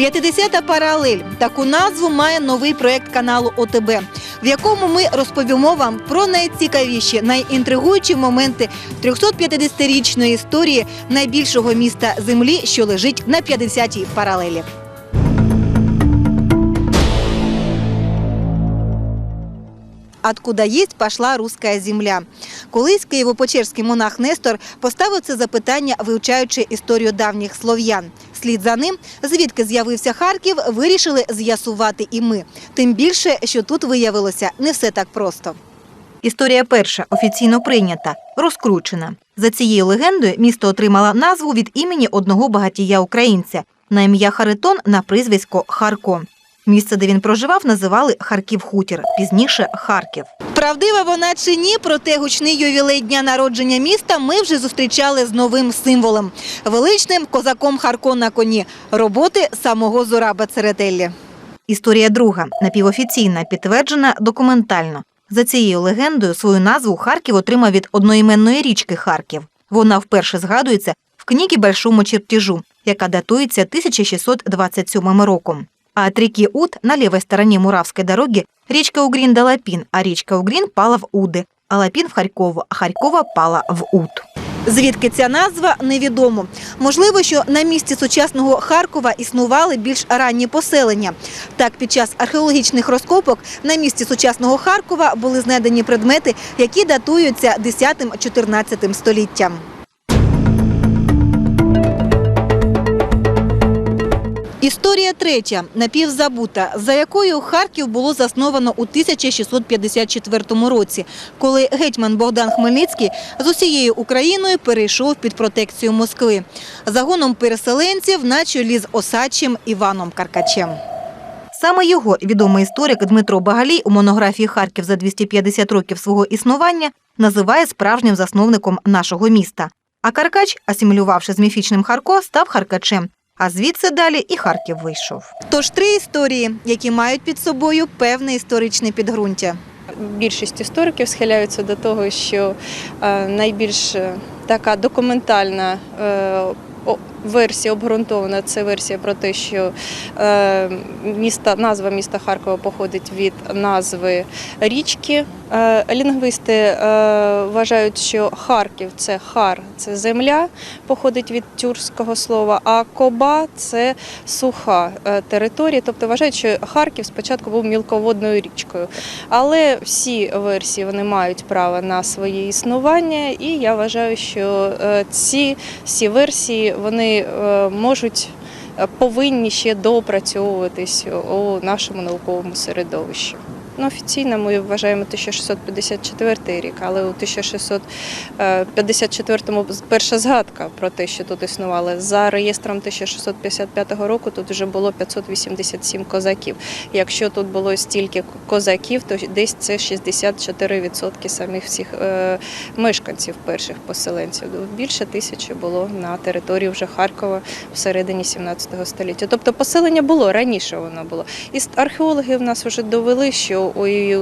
50-та паралель. Таку назву має новий проект каналу ОТБ, в якому ми розповімо вам про найцікавіші, найінтригуючі моменти 350-річної історії найбільшого міста землі, що лежить на 50-й паралелі. Откуда есть пошла русская земля? Колись києво-печерський монах Нестор поставив це запитання, вивчаючи історію давніх слов'ян. Слід за ним, звідки з'явився Харків, вирішили з'ясувати і ми. Тим більше, що тут виявилося не все так просто. Історія перша офіційно прийнята, розкручена. За цією легендою місто отримало назву від імені одного багатія українця на ім'я Харитон на прізвисько Харко. Місце, де він проживав, називали Харків Хутір, пізніше Харків. Правдива вона чи ні, проте гучний ювілей дня народження міста ми вже зустрічали з новим символом величним козаком Харко на коні роботи самого Зураба Церетеллі. Історія друга напівофіційна, підтверджена документально. За цією легендою свою назву Харків отримав від одноіменної річки Харків. Вона вперше згадується в книгі Большому чертежу, яка датується 1627 роком. А от реки Уд на левой стороне Муравской дороги речка Угрин до Лапин, а речка Угрин пала в Уди, а Лапін в Харькову, а Харькова пала в Уд. Звідки ця назва невідомо. Можливо, що на місці сучасного Харкова існували більш ранні поселення. Так, під час археологічних розкопок на місці сучасного Харкова були знайдені предмети, які датуються 10-14 століттям. Історія третя, напівзабута, за якою Харків було засновано у 1654 році, коли гетьман Богдан Хмельницький з усією Україною перейшов під протекцію Москви. Загоном переселенців на чолі з осадчим Іваном Каркачем. Саме його відомий історик Дмитро Багалій у монографії Харків за 250 років свого існування називає справжнім засновником нашого міста. А Каркач, асимілювавши з міфічним Харко, став Харкачем. А звідси далі і Харків вийшов. Тож три історії, які мають під собою певне історичне підґрунтя. Більшість істориків схиляються до того, що е, найбільш е, така документальна е, версія обґрунтована це версія про те, що е, міста, назва міста Харкова походить від назви річки. Е, Лінгвісти е, вважають, що Харків це хар, це земля, походить від тюркського слова, а коба це суха територія. Тобто вважають, що Харків спочатку був мілководною річкою. Але всі версії вони мають право на своє існування, і я вважаю, що ці всі версії вони е, можуть. е, Повинні ще допрацьовуватись у нашому науковому середовищі. Ну, офіційно ми вважаємо 1654 рік, але у 1654-му перша згадка про те, що тут існували. За реєстром 1655 року тут вже було 587 козаків. Якщо тут було стільки козаків, то десь це 64% самих всіх е, мешканців перших поселенців. Більше тисячі було на території вже Харкова всередині 17 століття. Тобто поселення було раніше воно було. І археологи в нас вже довели, що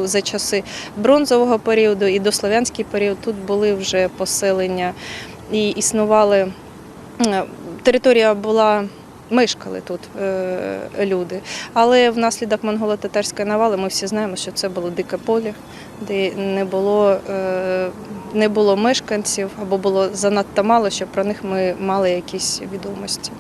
за часи бронзового періоду і дослов'янський період тут були вже поселення і існували. е, Територія була. Мешкали тут е, люди, але внаслідок монголо-татарської навали ми всі знаємо, що це було дике поле, де не було, е, не було мешканців або було занадто мало, щоб про них ми мали якісь відомості.